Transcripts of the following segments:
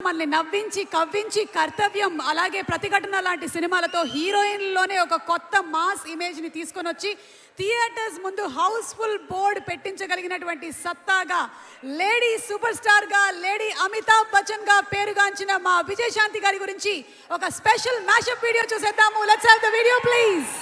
మనల్ని నవ్వించి కవ్వించి కర్తవ్యం అలాగే ప్రతిఘటన లాంటి సినిమాలతో హీరోయిన్లోనే ఒక కొత్త మాస్ ఇమేజ్ని తీసుకొని వచ్చి థియేటర్స్ ముందు హౌస్ఫుల్ బోర్డ్ పెట్టించగలిగినటువంటి సత్తాగా లేడీ సూపర్ స్టార్గా లేడీ అమితాబ్ బచ్చన్గా పేరుగాంచిన మా విజయశాంతి గారి గురించి ఒక స్పెషల్ మ్యాషప్ వీడియో చూసేద్దాము. Let's have the video please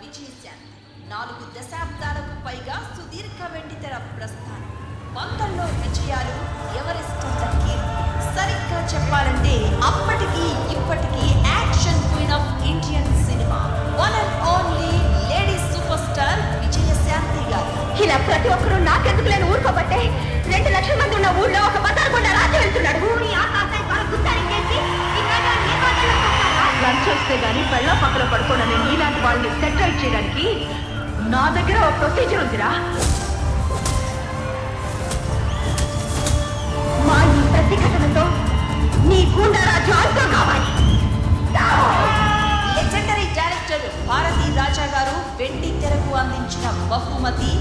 Vijayashanti నాలుగు దశాబ్దాలకు పైగా సుదీర్ఘ వెండితెర ప్రస్థానం. వందల్లో విజయాలు ఎవరెస్ట్ కీర్తి సరిగ్గా చెప్పాలంటే అప్పటికి ఇప్పటికీ action queen of Indian cinema. One and only lady super star Vijayashanti గారు. ఇలా ప్రతి ఒక్కరూ నాకెందుకు లేని ఊరుకోబట్టే రెండు లక్షల మంది ఉన్న ఊళ్ళో ఒక గుండా రాజు వెళ్తున్నాడు. ఊరి వాళ్ళ? లంచ్ వస్తే గానీ పెళ్ళ పక్కన పడుకోనని నీలాంటి వాళ్ళని సెటిల్ చేయడానికి నా దగ్గర ఒక ప్రొసీజర్ ఉందిరా. మా ఈ ప్రతిఘటనతో నీ గుండా రాజు అంతం కావాలి. లెజెండరీ డైరెక్టర్ భారతీ రాజా గారు వెండి తెరకు అందించిన బహుమతి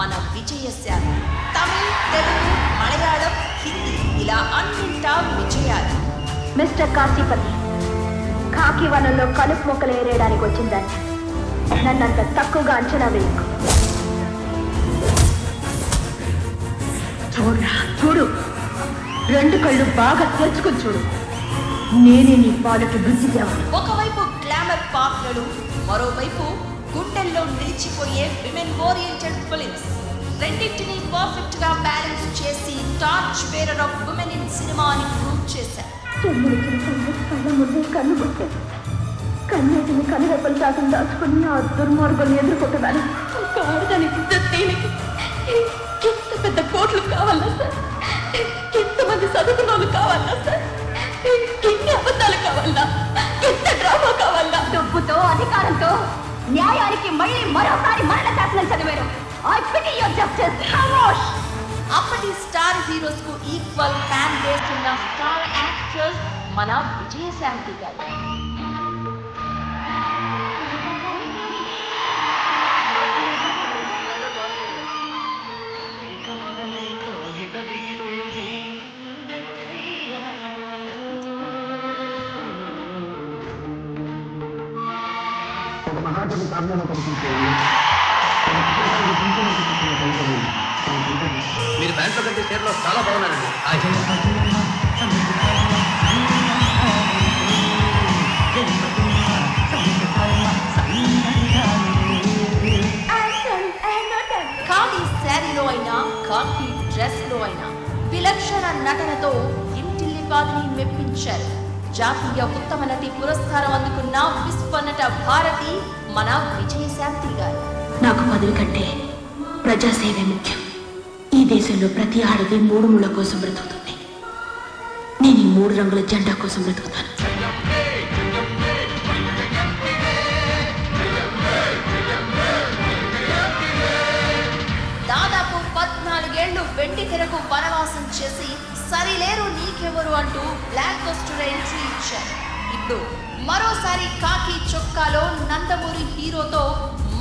మన విజయశాంతి తమిళ్ తెలుగు మలయాళం హిందీ ఇలా అన్నింటా విజయాలు. మిస్టర్ కాశీపతి కాకి వనంలో కలుపు మొక్కలు ఏరేయడానికి వచ్చిందని నన్నంత తక్కువగా అంచనా వేయకు. చూడరా చూడు. రెండు కళ్ళు బాగా తెరుచుకుని చూడు. నేనే నీ పాలకు బుద్ధి తేవాలి ఒకవైపు గ్లామర్ పాత్రలు మరోవైపు గుండెల్లో నిలిచిపోయే విమెన్ ఓరియంటెడ్ ఫిలిమ్స్ రెండింటిని పర్ఫెక్ట్గా బ్యాలెన్స్ చేసి torch bearer of women in cinema అని ప్రూవ్ చేశారు. కన్నీటిని కనురెప్పలు శాతం దాచుకుని ఆ దుర్మార్గుల్ని ఎదుర్కొంటున్నాను. కావడానికి దీనికి ఎంత పెద్ద కోట్లు కావాలా సార్ ఎంతమంది చదువుకున్న వాళ్ళు కావాలా సార్ ఎన్ని అబద్ధాలు కావాలా ఎంత డ్రామా కావాలా డబ్బుతో అధికారంతో న్యాయానికి మళ్ళీ మరోసారి మరణ శాసనం చదివారు. ఐ పిటి యువర్ జస్టిస్ ఖమోష్ అప్పటి స్టార్ హీరోస్కు ఈక్వల్ ఫ్యాన్ బేస్ ఉన్న స్టార్ యాక్టర్స్ మన విజయశాంతి గారు. మహాకవి కావ్యంలో కనిపించే మీరు బ్యాంకులో కంటే షేర్లో చాలా బాగున్నారండి. ఖాదీ శారీలో అయినా ఖాకీ డ్రెస్లో అయినా విలక్షణ నటనతో ఇంటిల్లిపాదిని మెప్పించారు. జాతీయ ఉత్తమ నటి పురస్కారం అందుకున్న విశ్వనట భారతి మన విజయశాంతి గారు. నాకు పదవి కంటే ప్రజాసేవే ముఖ్యం. ఈ దేశంలో ప్రతి ఆడది మూడు ముళ్ళ కోసం బ్రతుకుతుంది. నేను ఈ మూడు రంగుల జెండా కోసం బ్రతుకుతాను. దాదాపు పద్నాలుగేళ్ళు వెండి తెరకు వనవాసం చేసి సరిలేరు నీకెవరు అంటూ బ్లాక్ బస్టర్ ఎంట్రీ ఇచ్చారు. ఇప్పుడు మరోసారి కాకి చొక్కాలో నందమూరి హీరోతో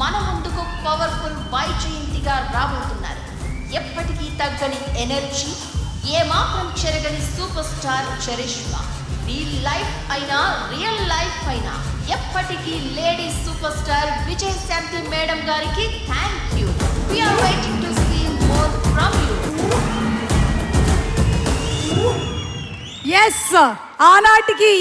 మన ముందుకు పవర్ఫుల్ వైజయంతిగా రాబోతున్నారు. ఎప్పటికీ తగ్గని ఎనర్జీ ఏమాత్రం చెరగని super star charisma. Real life అయినా రియల్ లైఫ్ అయినా ఎప్పటికీ lady super star Vijay Shanti madam గారికి thank you we're waiting to see more from you yes ఆనాటికి